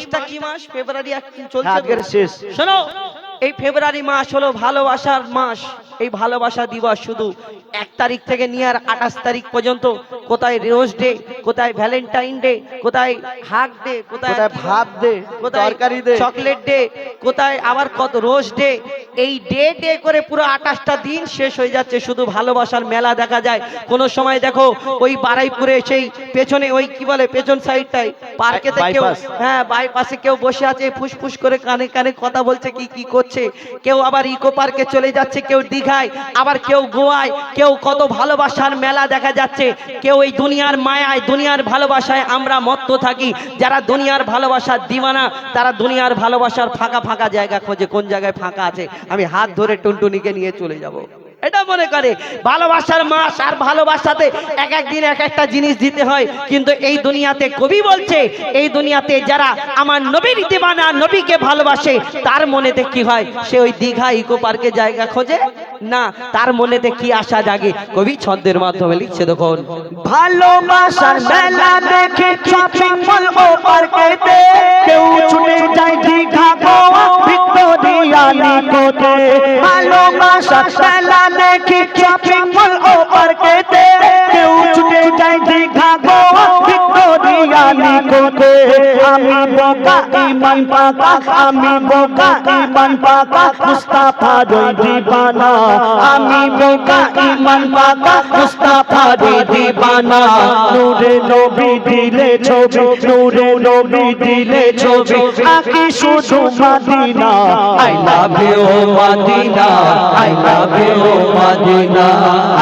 মাসটা কি মাস? ফেব্রুয়ারি চলছে শেষ। শোনো এই ফেব্রুয়ারি মাস হলো ভালোবাসার মাস। এই ভালোবাসা দিবস শুধু এক তারিখ থেকে নিয়ে আর আঠাশ তারিখ পর্যন্ত। কোথায় রোজ ডে কোথায় ভ্যালেন্টাইন ডে কোথায় হাক ডে কোথায় ভাত দে কোথায় চকলেট ডে কোথায় আবার কত রোজ ডে। এই ডে ডে করে পুরো আঠাশটা দিন শেষ হয়ে যাচ্ছে শুধু ভালোবাসার মেলা দেখা যায়। কোন সময় দেখো ওই বারাইপুরে সেই পেছনে ওই কি বলে পেছন সাইডটাই পার্কেতে কেউ হ্যাঁ বাইপাসে কেউ বসে আছে ফুসফুস করে কানে কানে কথা বলছে কি কি করছে। কেউ আবার ইকো পার্কে চলে যাচ্ছে কেউ দীঘায় আবার কেউ গোয়ায়, কেউ কত ভালোবাসার মেলা দেখা যাচ্ছে, কেউ এই দুনিয়ার মায়ায়, দুনিয়ার ভালোবাসায় আমরা মত্ত থাকি। যারা দুনিয়ার ভালোবাসার দিবানা, তারা দুনিয়ার ভালোবাসার ফাঁকা ফাঁকা জায়গা খোঁজে, কোন জায়গায় ফাঁকা আছে? আমি হাত ধরে টুনটুনিকে নিয়ে চলে যাব। এটা মনে করে, ভালোবাসার মাস আর ভালোবাসাতে এক এক দিন এক একটা জিনিস দিতে হয়। কিন্তু এই দুনিয়াতে কবি বলছে, এই দুনিয়াতে যারা আমার নবীর দিবানা নবীকে ভালোবাসে, তার মনেতে কি হয়? সে ওই দীঘা ইকো পার্কে জায়গা খোঁজে? না, তার মনেতে কি আশা জাগে? কবি ছন্দের মাধ্যমে লিখছে দেখুন, ভালোবাসার মেলা দেখে শপিং মল ও পার্কেতে কেউ ছুটে যায় দীঘা গোয়া ভিক্টোরিয়া নিকটে ভালোবাসার মেলা দেখে শপিং মল ও পার্কেতে কেউ ছুটে যায় দীঘা গোয়া ভিক্টোরিয়া নিকটে আমি বোকা ইমান পাকা, আমি বোকা ইমান পাকা, মুস্তাফা রই দিবানা আমি বোকা ইমান পাকা, মুস্তাফা রই দিবানা নূরে নবী দিলে ছবি, নূরে নবী দিলে ছবি। আকি শুধু Madina. I love you Madina, I love you Madina,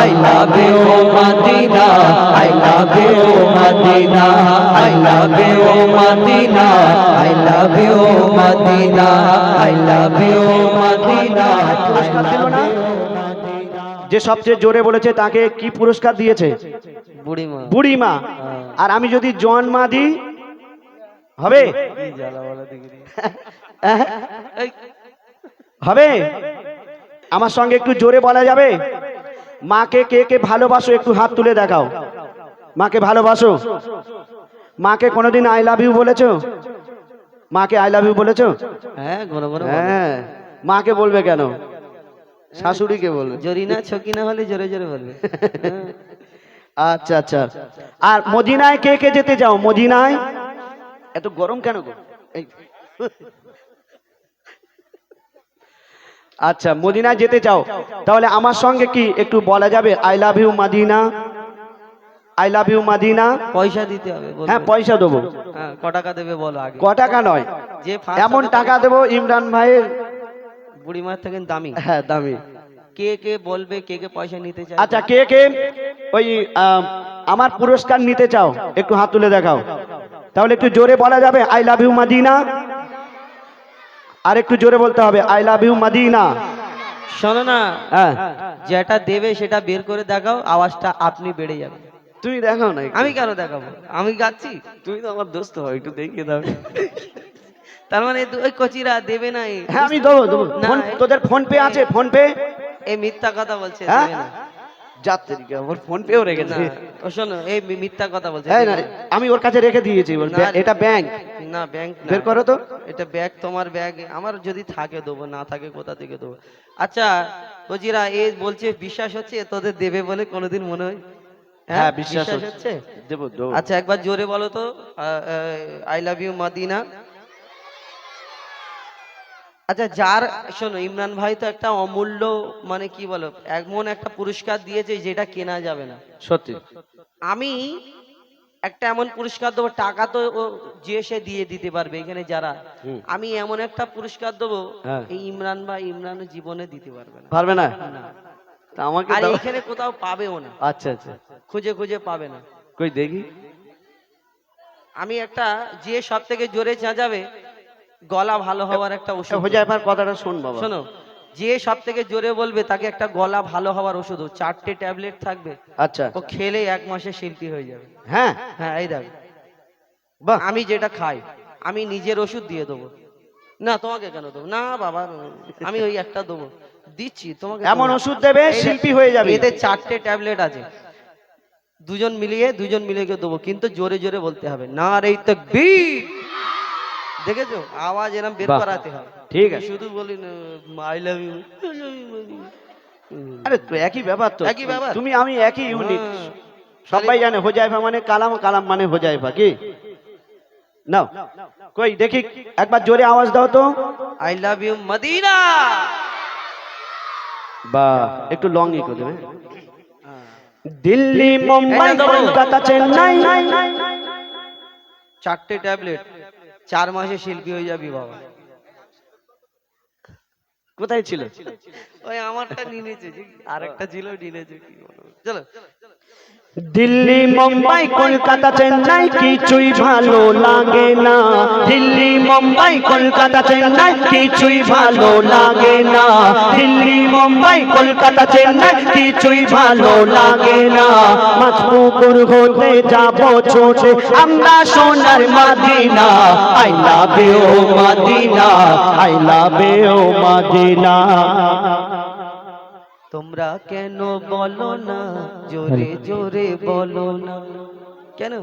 I love you Madina, I love you Madina, I love you Madina. I love you Madina I love you Madina যে সবচেয়ে জোরে বলেছে তাকে কি পুরস্কার দিয়েছে? বুড়িমা। বুড়িমা। আর আমি যদি জন মা দিই হবে? হবে? আমার সঙ্গে একটু জোরে বলা যাবে? মাকে কে কে ভালোবাসো একটু হাত তুলে দেখাও। মাকে ভালোবাসো? মাকে কোনোদিন আই লাভ ইউ বলেছ? মাকে আই লাভ ইউ বলেছ? হ্যাঁ ঘন ঘন হ্যাঁ মাকে বলবে কেন? শাশুড়িকে বলবে। জরিনা ছকিনা হলে জোরে জোরে বলবে। আচ্ছা আচ্ছা। আর মদিনায় কে কে যেতে চাও মদিনায়? এত গরম কেন গো? আচ্ছা মদিনায় যেতে চাও তাহলে আমার সঙ্গে কি একটু বলা যাবে? I love you Madina. I love you Madina পয়সা দিতে হবে হ্যাঁ পয়সা দেবো। হ্যাঁ ক টাকা দেবে বলো আগে। ক টাকা নয়। যে এমন টাকা- দেবো ইমরান ভাইয়ের বুড়ি বুড়িমার থেকে দামি। হ্যাঁ দামি। কে কে বলবে কে কে পয়সা নিতে চায়? আচ্ছা কে কে ওই আমার পুরস্কার নিতে চাও একটু হাত তুলে দেখাও। তাহলে একটু জোরে বলা যাবে আই লাভ ইউ মাদিনা আর একটু জোরে বলতে হবে আই লাভ ইউ মাদিনা শোনো না। হ্যাঁ। যেটা দেবে সেটা বের করে দেখাও আওয়াজটা আপনি বেড়ে যাবে। তুমি দেখাও না আমি কেন দেখাবো? আমি গাচ্ছি। তুমি তো আমার দোস্ত হয় একটু দেখিয়ে দাও। তার মানে ওই কচিরা দেবে না হ্যাঁ আমি দেবো দেবো। ফোন তোদের ফোন পে আছে ফোন পে? এই মিথ্যা কথা বলছে হ্যাঁ? দেবে না। যাচ্ছে আমার ফোন পেও রেখেছে। ও শোনো এই মিথ্যা কথা বলছে। হ্যাঁ না আমি ওর কাছে রেখে দিয়েছি এটা ব্যাংক। না ব্যাংক বের করো তো। এটা ব্যাগ তোমার ব্যাগ। আমার যদি থাকে দেবো না থাকে কোথা থেকে দেবো? আচ্ছা কচিরা এ বলছে বিশ্বাস হচ্ছে তোদের দেবে বলে কোনোদিন মনে হয়? হ্যাঁ বিশ্বাস হচ্ছে। দেবো আচ্ছা একবার জোরে বলো তো আই লাভ ইউ মাদিনা। আচ্ছা যার শোনো ইমরান ভাই তো একটা অমূল্য মানে কি বলো এমন একটা পুরস্কার দিয়েছে যেটা কেনা যাবে না। সত্যি। আমি একটা এমন পুরস্কার দেবো টাকা তো যে সে দিয়ে দিতে পারবে এখানে যারা। আমি এমন একটা পুরস্কার দেবো হ্যাঁ। এই ইমরান ভাই ইমরান জীবনে দিতে পারবে না। পারবে না। তা আমাকে আর দাও। এখানে কোথাও পাবেও না। আচ্ছা আচ্ছা। খুঁজে খুঁজে পাবে না। কই দেখি। আমি একটা যে সব থেকে জোরে চেঁচাবে গলা ভালো হওয়ার একটা ওষুধ হয়ে যায় আমার কথাটা শোন বাবা। শোনো যে সব থেকে জোরে বলবে তাকে একটা গলা ভালো হওয়ার ওষুধ চারটে ট্যাবলেট থাকবে। আচ্ছা ও খেলে এক মাসে শিল্পী হয়ে যাবে। হ্যাঁ? হ্যাঁ এই দেখ। বাহ। আমি যেটা খাই আমি নিজের ওষুধ দিয়ে দেবো। না তোমাকে কেন দেবো? না বাবা আমি ওই একটা দেবো। দিচ্ছি তোমাকে এমন ওষুধ দেবে শিল্পী হয়ে যাবে। এতে চারটে ট্যাবলেট আছে। দুজন মিলিয়ে দুজন মিলিয়ে দেবো কিন্তু জোরে জোরে বলতে হবে না রে তকবীর দেখেছ? আওয়াজ এরকম বের করাতে হয় ঠিক আছে। শুধু বলি আই লাভ ইউ আরে তো একই ব্যাপার তো। একই ব্যাপার? তুমি আমি একই ইউনিট হ্যাঁ। সবাই জানে হোজাইফা মানে কালাম কালাম মানে হোজাইফা কি? নাও। কই দেখি একবার জোরে আওয়াজ দাও তো। I love you Madina. বা একটু লং ই করে দেবে দিল্লি মুম্বাই। কলকাতা চেন্নাই। চারটে ট্যাবলেট চার মাসে শিল্পী হয়ে যাবি বাবা। কোথায় ছিল? ওই আমারটা নিয়ে নিয়েছে আরেকটা ছিল নিয়ে নিয়েছে কি চলো। দিল্লি, মুম্বাই, কলকাতা, চেন্নাই কিছুই ভালো লাগে না। দিল্লি, মুম্বাই, কলকাতা, চেন্নাই কিছুই ভালো লাগে না। দিল্লি, মুম্বাই, কলকাতা, চেন্নাই কিছুই ভালো লাগে না। মাছপুকুর হতে যাব ছোটে আমরা সোনার Madina. I love you, Madina. I love you, Madina. তোমরা কেন বলো না? জোরে জোরে বলো না। কেন।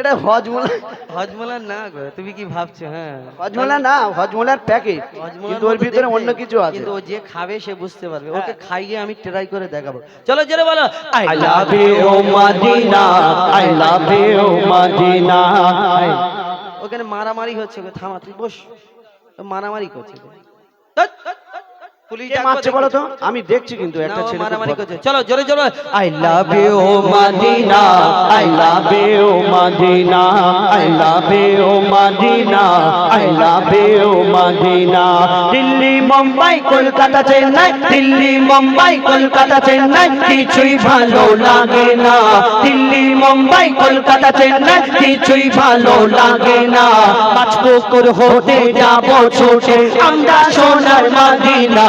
এটা হজমোলা হজমোলা না গো তুমি কি ভাবছ হ্যাঁ? হজমোলা না হজমোলার প্যাকেট। কিন্তু ওর ভিতরে অন্য কিছু আছে। কিন্তু ও যে খাবে সে বুঝতে পারবে। ওকে খাইয়ে আমি ট্রাই করে দেখাবো। চলো জোরে বলো। I you, Madina. I love you, ওখানে মারামারি হচ্ছে থামা তুই বস। মারামারি করছে পুলিশ কে ডাকবো মারছে বলো তো আমি দেখছি কিন্তু না, একটা ছেলে মারামারি করছে চলো জোরে জোরে I love love you, Madina. I love you, Madina. I love you, Madina. I love you, Madina. Delhi Mumbai Kolkata Chennai Delhi Mumbai Kolkata Chennai কিছুই ভালো লাগে না দিল্লি মুম্বাই কলকাতা চেন্নাই কিছুই ভালো লাগে না পাঁচ পাঁচপুকুর হতে যাব ছোটে আমরা সোনার Madina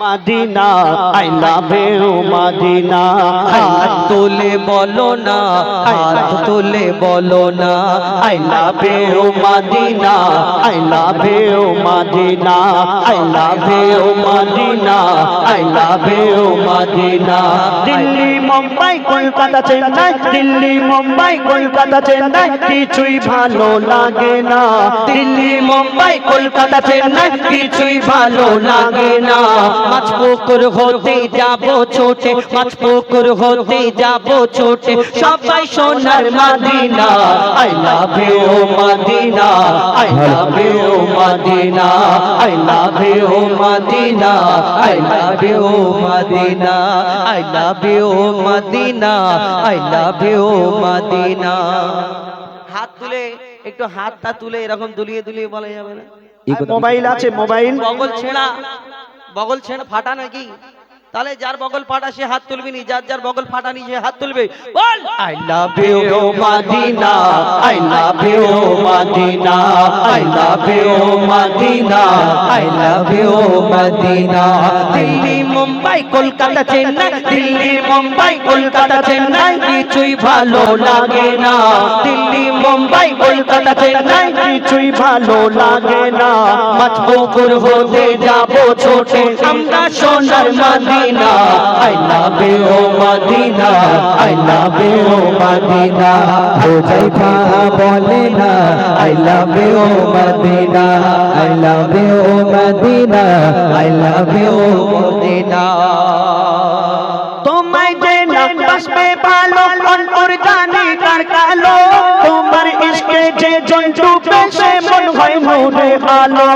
Madina I love you Madina. হাত তোলে বলো না, হাত তোলে বলো না I love you Madina I love you Madina I love you Madina I love you Madina. Delhi, Mumbai, Kolkata, Chennai, Delhi, Mumbai, Kolkata, Chennai, কিছুই ভালো লাগে না। দিল্লি, মুম্বাই, কলকাতা, চেন্নাই, কিছুই ভালো লাগে না। মাছ পুকুর হতে যাব ছোটে মাছ পুকুর হতে যাব ছোটে। সবাই সোনার Madina I love you Madina I love you Madina I love you Madina I love you Madina I love you Madina I love you Madina. হাত তুলে একটু হাতটা তুলে এরকম দুলিয়ে দুলিয়ে বলা যাবে না। মোবাইল আছে মোবাইল। বগল ছেঁড়া। বগল ছেন ফাটা নাকি? তাহলে যার বগল ফাটা সে হাত তুলবি নি যার যার বগল ফাটা নি সে হাত তুলবে বল I love you, Madina. I love you, Madina. I love you, Madina. I love you, Madina. Delhi Mumbai Kolkata Chennai Delhi Mumbai Kolkata Chennai কিছুই ভালো লাগে না দিল্লি মুম্বাই কলকাতা চেন্নাই কিছুই ভালো লাগে না মাছপুকুর হতে যাব ছোটে আমরা সোনার Madina I love you Madina I love you Madina. Huzaifa বলে না I love you Madina I Madina Madina. তোমায় যে পে ভালো অন্তর জানি কার কালো? তোমার ইশকে যে জন্টু পেশে হয় মোরে আলো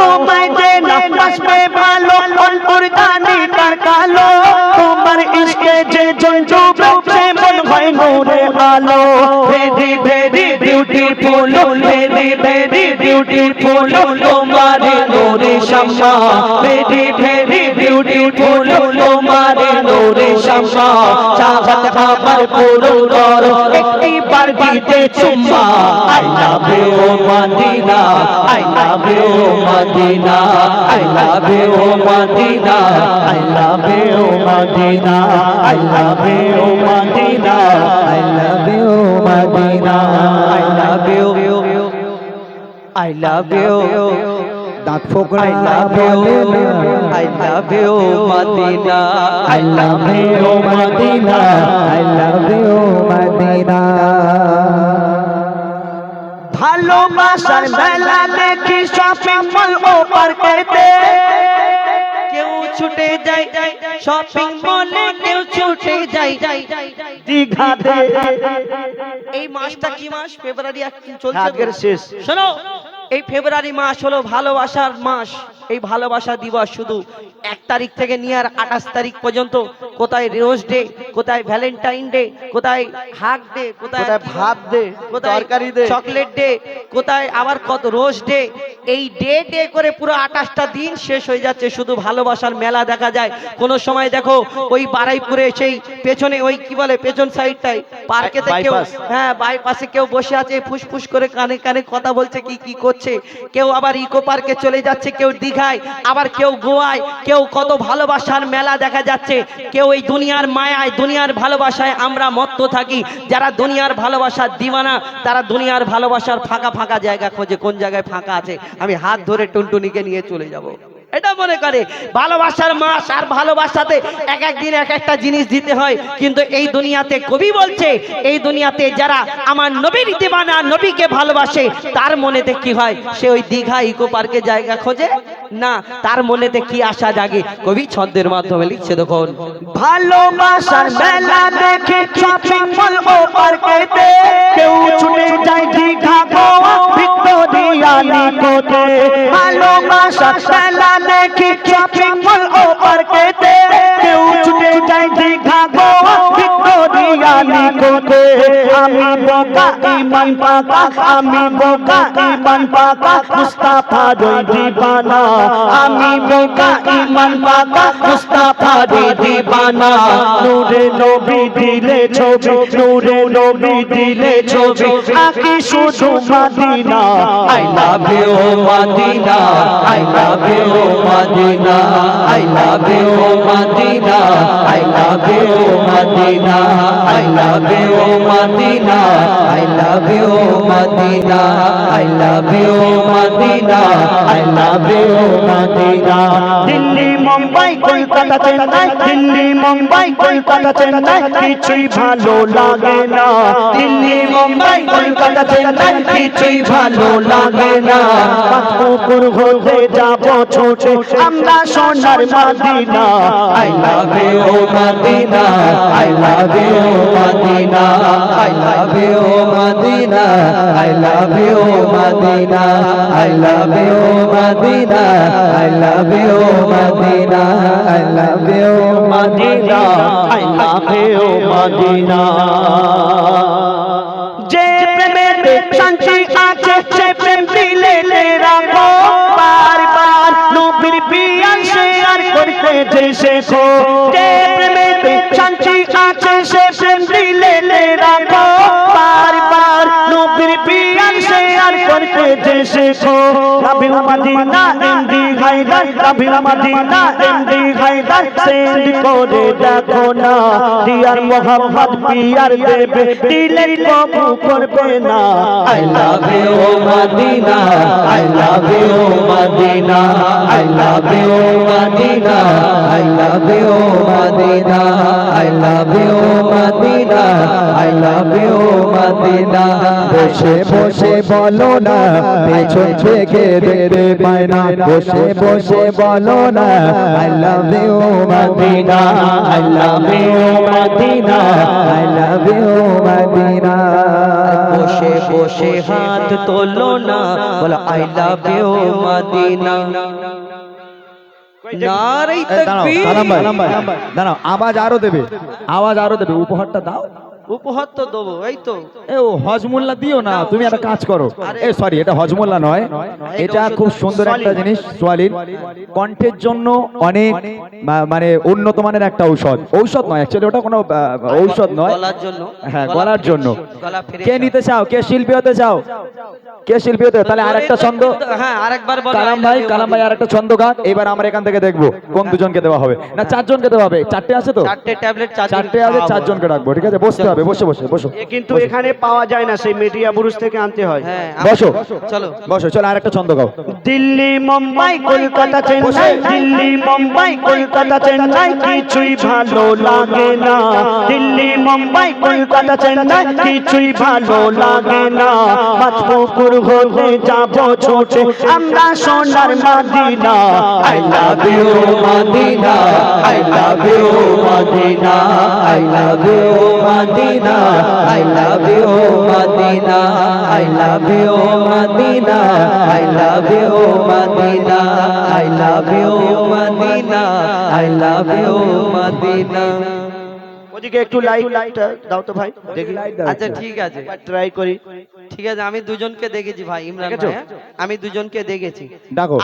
তোমায় যে পে ভালো অন্তর জানি তার কালো তোমার ইসকে যে জন্টু পেশে মন হয় মোরে আলো ভেদি very beautiful very very beautiful তোমার নোরে শামা ভেরি ভেরি বিউটিফুল তোমার নোরে শামা চাহত আমার পুরো করো একটি বার দিতে চুম্মা I love you Madina I love you Madina I love you Madina I love you Madina I love you Madina I love you Madina I love you I love you দাঁত ফোকরা I love you, I love you, Madina. I love you, Madina. I love you, Madina. ভালোবাসার মেলা দেখি shopping mall ওপার কেটে কেউ ছুটে যায় শপিং মলে কেউ ছুটে যায়। দীঘাতে। এই মাসটা কি মাস? ফেব্রুয়ারি চলছে শেষ। শোনো এই ফেব্রুয়ারি মাস হলো ভালোবাসার মাস। এই ভালোবাসা দিবস শুধু এক তারিখ থেকে নিয়ে আর আঠাশ তারিখ পর্যন্ত। কোথায় রোজ ডে কোথায় ভ্যালেন্টাইন ডে কোথায় হাগ ডে কোথায় ভাত দে কোথায় তরকারি চকলেট ডে কোথায় আবার কত রোজ ডে। এই ডে ডে করে পুরো আঠাশটা দিন শেষ হয়ে যাচ্ছে শুধু ভালোবাসার মেলা দেখা যায়। কোন সময় দেখো ওই বারাইপুরে সেই পেছনে ওই কি বলে পেছন সাইডটাই পার্কেতে কেউ হ্যাঁ বাইপাসে কেউ বসে আছে ফুসফুস করে কানে কানে কথা বলছে কি কি করছে। কেউ আবার ইকো পার্কে চলে যাচ্ছে কেউ দীঘায় আবার কেউ গোয়ায়, কেউ কত ভালোবাসার মেলা দেখা যাচ্ছে, কেউ এই দুনিয়ার মায়ায়, দুনিয়ার ভালোবাসায় আমরা মত্ত থাকি। যারা দুনিয়ার ভালোবাসার দিওয়ানা তারা দুনিয়ার ভালোবাসার ফাঁকা ফাঁকা জায়গা খোঁজে, কোন জায়গায় ফাঁকা আছে? আমি হাত ধরে টুনটুনিকে নিয়ে চলে যাব। এটা মনে করে, ভালোবাসার মাস আর ভালোবাসাতে এক এক দিন এক একটা জিনিস দিতে হয়। কিন্তু এই দুনিয়াতে কবি বলছে, এই দুনিয়াতে যারা আমার নবীর দিবানা নবীকে ভালোবাসে, তার মনেতে কি হয়? সে ওই দীঘা ইকো পার্কে জায়গা খোঁজে? না, তার মনেতে কি আশা জাগে? কবি ছন্দের মাধ্যমে লিখছে, দেখুন। ভালোবাসার মেলা দেখে কেউ ছুটে যায় traffic আমি বোকা, ইমান পাকা, আমি বোকা, ইমান পাকা, মুস্তাফা রই দিবানা আমি বোকা, ইমান পাকা, মুস্তাফা রই দিবানা নূরে নবী দিলে ছবি, নূরে নবী দিলে ছবি। আকি শুধু Madina. I love you Madina, I love you Madina, I love you Madina, I love you Madina, I love you Madina. I love you Madina I love you Madina I love you Madina. Delhi Mumbai Kolkata Chennai Delhi Mumbai Kolkata Chennai কিছুই ভালো লাগে না। দিল্লি মুম্বাই কলকাতা চেন্নাই কিছুই ভালো লাগে না। পুকুর হতে যাব ছোটে আমরা সোনার Madina. I love you Madina I love you Madina I love you Madina I love you Madina I love you Madina I love you Madina I love you Madina I love you Madina যে প্রেমেতে শান্তি আছে সে প্রেম দিলে রাখো বারবার নবীর পিয়া share করতে যে শেখো যে প্রেমেতে শান্তি আছে সে প্রেম দিলে রাখো শেখো রাবিল মদিনা এমডি হায়দার রাবিল মদিনা এমডি হায়দার সেন্ড করে দেখো না। দিয়ার মোহাম্মদ পিয়ার দেবে দিলে কবু করবে না। I love you Madina I love you Madina I love you Madina I love you Madina I love you Madina I love you Madina. বসে বসে বলো না পেছন থেকে দেখতে পায় না। বসে বসে বলো না I love you Madina I love you Madina I love you Madina বসে বসে হাত তোলো না বলো আই লাভ ইউ মদিনা দাঁড়াও আওয়াজ আরও দেবে আওয়াজ আরও দেবে উপহারটা দাও। উপহার তো দেবো এই তো। এ ও হজমোল্লা দিও না তুমি একটা কাজ করো। এ সরি এটা হজমোল্লা নয়। এটা খুব সুন্দর একটা জিনিস সোয়ালিন। কণ্ঠের জন্য অনেক মানে উন্নত মানের একটা ঔষধ। ঔষধ নয় অ্যাকচুয়ালি ওটা কোনো ঔষধ নয়। গলার জন্য। হ্যাঁ গলার জন্য। কে নিতে চাও? কে শিল্পী হতে চাও? কে শিল্পী হতে তাহলে আরেকটা ছন্দ। হ্যাঁ আরেকবার কালাম ভাই কালাম ভাই। আরেকটা ছন্দ গান। এবার আমরা এখান থেকে দেখব কোন দুজনকে দেওয়া হবে। না চারজনকে দেওয়া হবে। চারটে আছে তো? চারটে ট্যাবলেট চারটে আছে চারজনকে রাখব ঠিক আছে? বসতে হবে। হবে বসে বসে বসো। কিন্তু এখানে পাওয়া যায় না সেই মিডিয়া বুরুজ থেকে আনতে হয়। হ্যাঁ বসো। চলো। বসো চলো আর একটা ছন্দ গাও। দিল্লি মুম্বাই কলকাতা চেন্নাই। দিল্লি মুম্বাই কলকাতা চেন্নাই। কিছুই ভালো লাগে না। দিল্লি মুম্বাই কলকাতা চেন্নাই। কিছুই ভালো লাগে না। পাঁচপুকুর হতে যাব ছোটে। আমরা সোনার Madina. I love you Madina. I love you Madina. I love you Madina. I love you Madina I love you Madina I love you Madina I love you Madina I love you Madina. ওদিকে একটু light light দাও তো ভাই দেখি। আচ্ছা ঠিক আছে try করি। ঠিক আছে আমি দুজনকে দেখেছি ভাই ইমরান ভাই? আমি দুজনকে দেখেছি।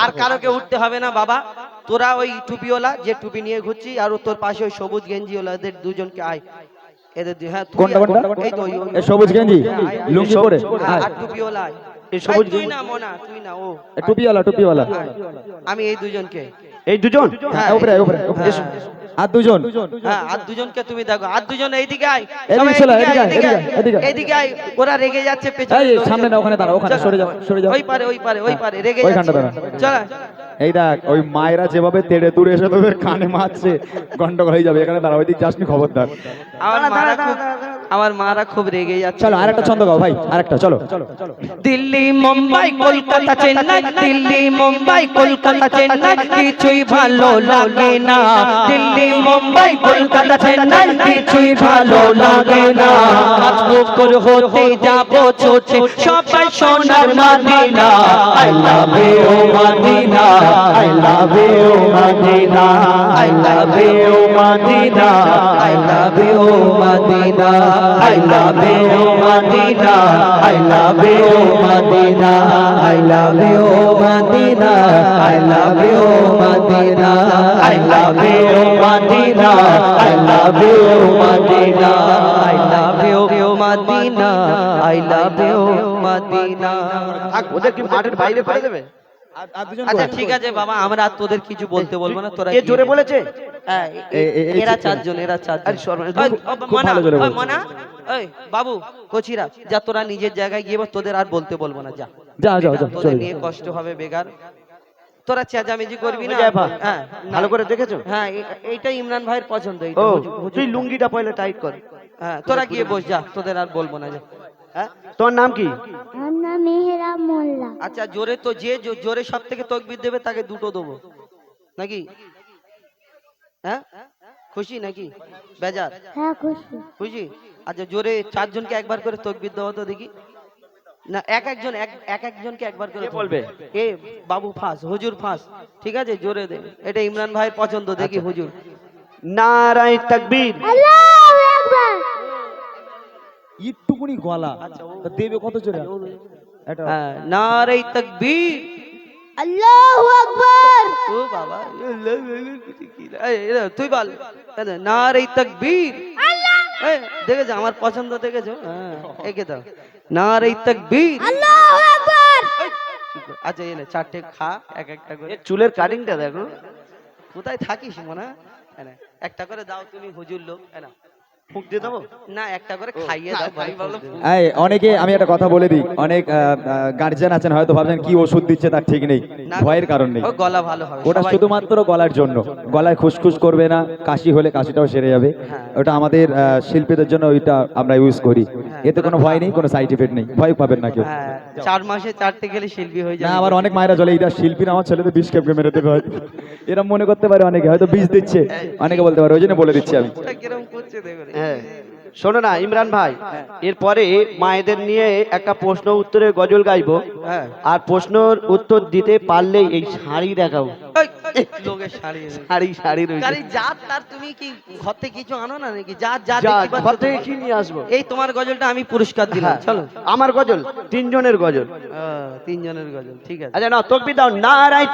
আর কারোকে উঠতে হবে না বাবা। তোরা ওই টুপিওয়ালা যে টুপি নিয়ে ঘুরছি আর তোর পাশে ওই সবুজ গেঞ্জিওয়ালা এদের দুজনকে আয়। এদের দুই- হ্যাঁ কোনটা কোনটা এই তো ওই- ওই- সবুজ গেঞ্জি হ্যাঁ, লুঙ্গি পরে হ্যাঁ, আর টুপিওয়ালা এই সবুজ তুই না মোনা তুই না ও টুপিওয়ালা টুপিওয়ালা আমি এই এই দুজন হ্যাঁ উপরে উপরে উপরে। হ্যাঁ। আর দুজন হ্যাঁ আর দুজনকে তুমি দেখো আর দুজন এইদিকে আয় এদিকে চলো, এইদিকে আয়, এদিকে আয়, এদিকে আয়। আয়। এইদিকে আয় ওরা রেগে যাচ্ছে পেছনে এই সামনে না ওখানে দাঁড়া ওখানে সরে যাও সরে যাও ওই পারে ওই পারে ওই পারে রেগে যাচ্ছে চল এই দেখ ওই মায়েরা যেভাবে তেড়ে তুড়ে এসে তোদের কানে মারছে গন্ডগোল হয়ে যাবে এখানে দাঁড়া ওইদিক যাসনি খবরদার আমার মারা খুব আমার মারা খুব রেগে যাচ্ছে। চলো আরেকটা ছন্দ গাও ভাই আরেকটা চলো। দিল্লি মুম্বাই কলকাতা চেন্নাই দিল্লি মুম্বাই কলকাতা চেন্নাই কিছুই ভালো লাগে না। দিল্লি মুম্বাই কলকাতা চেন্নাই কিছুই ভালো লাগে না। আজকুর হতে যাব ছোটে সবাই সোনার Madina. I love you, Madina. I love you, Madina. I love you, Madina. I love you, Madina. I love you, Madina. I love you, Madina. I love you, Madina. I love you, Madina. I love you, Madina. I love you, Madina. I love you Madina I love you Madina ওদের কি মাঠের বাইরে করে দেবে আচ্ছা ঠিক আছে বাবা আমরা আর তোদের কিছু বলতে বলব না তোরা এ জোরে বলেছে? হ্যাঁ, এই এরা চারজন এরা চারজন। মনা। মনা, ওই, বাবু কচিরা যা তোরা নিজের জায়গায় গিয়ে তোদের আর বলতে বলব না যা। যাও যাও তোদের নিয়ে কষ্ট হবে বেকার। তোরা চেঁচামেচি করবি না? হ্যাঁ ভালো করে দেখেছ? হ্যাঁ এ- এইটাই ইমরান ভাইয়ের পছন্দ এইটা। তুই লুঙ্গিটা পয়লা টাইট কর। হ্যাঁ তোরা গিয়ে বস যা তোদের আর বলব না যা। হ্যাঁ? তোর নাম কি? আমার নাম মেহেরা মোল্লা। আচ্ছা জোরে তো যে জোরে সব থেকে তকবির দেবে তাকে দুটো দেবো। নাকি? হ্যাঁ? খুশি নাকি? বেজার। হ্যাঁ খুশি। খুশি? আচ্ছা জোরে চারজনকে একবার করে তকবির দেওয়া তো দেখি। না এক একজন এক এক একজনকে একবার করে কে বলবে? এ বাবু ফাঁস হুজুর ফাঁস। ঠিক আছে? জোরে দে। এটা ইমরান ভাইয়ের পছন্দ দেখি। হুজুর। নারায় তাকবীর। আল্লাহু! একটুকুনি গলা। আচ্ছা, দেবে কত জোরে? এটা হ্যাঁ নারে তকবীর। আল্লাহু আকবার। ও বাবা তুই বল। নারে তকবীর। দেখেছ আমার পছন্দ দেখেছ? হ্যাঁ একে দাও। নারে তকবীর। আল্লাহু আকবার। আচ্ছা এনে চারটে খা এক একটা করে। চুলের কাটিংটা দেখো। কোথায় থাকিস মনে একটা করে দাও তুমি হুজুর লোক। এনা ফুক দিয়ে দেবো? না একটা করে খাইয়ে দাও ভাই বলো এই অনেকে আমি একটা কথা বলে দিই। অনেক গার্জিয়ান আছেন হয়তো ভাবছেন কি ওষুধ দিচ্ছে তার ঠিক নেই। ভয়ের কারণ নেই। গলা ভালো হবে ওটা শুধুমাত্র গলার জন্য। গলায় খুসখুস করবে না কাশি হলে কাশিটাও সেরে যাবে। হ্যাঁ। ওটা আমাদের শিল্পীদের জন্য ওইটা আমরা ইউজ করি। হ্যাঁ, এতে কোনো ভয় নেই কোনো সাইড এফেক্ট নেই। ভয় পাবেন না কেউ। হ্যাঁ চার মাসে চারটে গেলে শিল্পী হয়ে না যাবে। আবার অনেক মায়েরা চলে এটা শিল্পী আমার ছেলেদের বিষ খেপকে মেরে দেবে হয়তো? এরম মনে করতে পারে অনেকে হয়তো বিষ দিচ্ছে। অনেকে বলতে পারে ওই জন্য বলে দিচ্ছি আমি। ওটা করছে। হ্যাঁ। শোনো না ইমরান ভাই এরপরে মায়েদের নিয়ে একটা প্রশ্ন উত্তরের গজল গাইবো। হ্যাঁ। আর প্রশ্নর উত্তর দিতে পারলেই এই শাড়ি দেখাবো শাড়ি তার তুমি কি ঘর থেকে কিছু আনো না নাকি? দেখতে পাচ্ছ ঘর থেকে কি নিয়ে আসব? এই তোমার গজলটা আমি পুরস্কার দিলাম। হ্যাঁ, চলো আমার গজল তিনজনের গজল। তিনজনের গজল ঠিক আছে। আচ্ছা না তকবি দাও নারায়